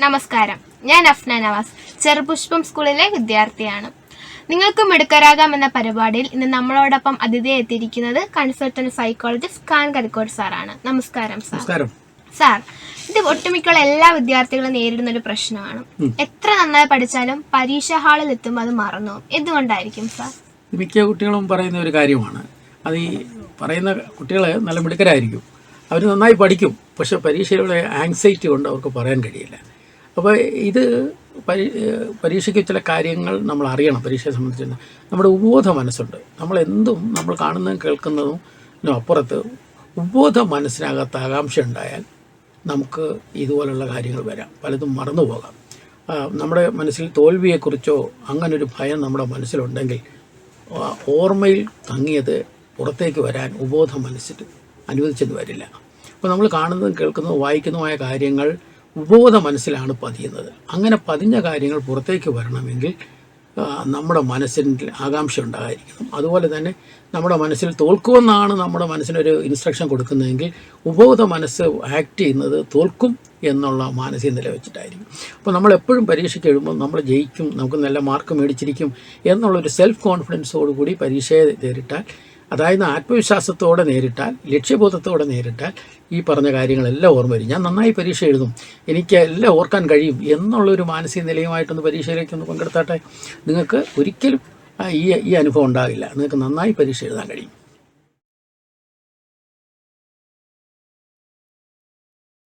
നമസ്കാരം. ഞാൻ അഫ്ന നവാസ് ചെറുപുഷ്പം സ്കൂളിലെ വിദ്യാർത്ഥിയാണ്. നിങ്ങൾക്ക് മിടുക്കരാകാം എന്ന പരിപാടിയിൽ ഇന്ന് നമ്മളോടൊപ്പം അതിഥിയെ എത്തിയിരിക്കുന്നത് കൺസൾട്ടന്റ് സൈക്കോളജിസ്റ്റ് ഖാൻ കരിക്കോട് സാറാണ്. നമസ്കാരം സാർ. സാർ ഇത് ഒട്ടുമിക്കുള്ള എല്ലാ വിദ്യാർത്ഥികളും നേരിടുന്ന ഒരു പ്രശ്നമാണ്. എത്ര നന്നായി പഠിച്ചാലും പരീക്ഷാ ഹാളിൽ എത്തുമ്പോൾ അത് മറന്നു. എന്തുകൊണ്ടായിരിക്കും സാർ? മിക്ക കുട്ടികളും പറയുന്ന ഒരു കാര്യമാണ്. അത് ഈ പറയുന്ന കുട്ടികൾ നല്ല മിടുക്കരായിരിക്കും. അവർ നന്നായി പഠിക്കും. പക്ഷെ പരീക്ഷയുടെ ആങ്സൈറ്റി കൊണ്ട് അവർക്ക് പറയാൻ കഴിയില്ല. അപ്പോൾ ഇത് പരീ പരീക്ഷയ്ക്ക് ചില കാര്യങ്ങൾ നമ്മൾ അറിയണം പരീക്ഷയെ സംബന്ധിച്ച്. നമ്മുടെ ഉപബോധ മനസ്സുണ്ട്. നമ്മൾ എന്തും നമ്മൾ കാണുന്നതും കേൾക്കുന്നതും അപ്പുറത്ത് ഉപബോധ മനസ്സിനകത്ത് ആകാംക്ഷ ഉണ്ടായാൽ നമുക്ക് ഇതുപോലുള്ള കാര്യങ്ങൾ വരാം. പലതും മറന്നു പോകാം. നമ്മുടെ മനസ്സിൽ തോൽവിയെക്കുറിച്ചോ അങ്ങനൊരു ഭയം നമ്മുടെ മനസ്സിലുണ്ടെങ്കിൽ ഓർമ്മയിൽ തങ്ങിയത് പുറത്തേക്ക് വരാൻ ഉപബോധ മനസ്സിൽ അനുവദിച്ചെന്ന് വരില്ല. അപ്പോൾ നമ്മൾ കാണുന്നതും കേൾക്കുന്നതും വായിക്കുന്നതുമായ കാര്യങ്ങൾ ഉപബോധ മനസ്സിലാണ് പതിയുന്നത്. അങ്ങനെ പതിഞ്ഞ കാര്യങ്ങൾ പുറത്തേക്ക് വരണമെങ്കിൽ നമ്മുടെ മനസ്സിന്റെ ആകാംക്ഷ ഉണ്ടായിരിക്കണം. അതുപോലെ തന്നെ നമ്മുടെ മനസ്സിൽ തോൽക്കുമെന്നാണ് നമ്മുടെ മനസ്സിനൊരു ഇൻസ്ട്രക്ഷൻ കൊടുക്കുന്നതെങ്കിൽ ഉപബോധ മനസ്സ് ആക്ട് ചെയ്യുന്നത് തോൽക്കും എന്നുള്ള മാനസിക നില വെച്ചിട്ടായിരിക്കും. അപ്പോൾ നമ്മൾ എപ്പോഴും പരീക്ഷയ്ക്ക് എഴുതുമ്പോൾ നമ്മൾ ജയിക്കും നമുക്ക് നല്ല മാർക്ക് മേടിച്ചിരിക്കും എന്നുള്ളൊരു സെൽഫ് കോൺഫിഡൻസോടുകൂടി പരീക്ഷയെ നേരിട്ടാൽ അതായത് ആത്മവിശ്വാസത്തോടെ നേരിട്ടാൽ ലക്ഷ്യബോധത്തോടെ നേരിട്ടാൽ ഈ പറഞ്ഞ കാര്യങ്ങളെല്ലാം ഓർമ്മ വരും. ഞാൻ നന്നായി പരീക്ഷ എഴുതും. എനിക്ക് എല്ലാം ഓർക്കാൻ കഴിയും എന്നുള്ളൊരു മാനസിക നിലയുമായിട്ടൊന്ന് പരീക്ഷയിലേക്കൊന്ന് പങ്കെടുത്താട്ടെ? നിങ്ങൾക്ക് ഒരിക്കലും ഈ ഈ അനുഭവം ഉണ്ടാകില്ല. നിങ്ങൾക്ക് നന്നായി പരീക്ഷ എഴുതാൻ കഴിയും.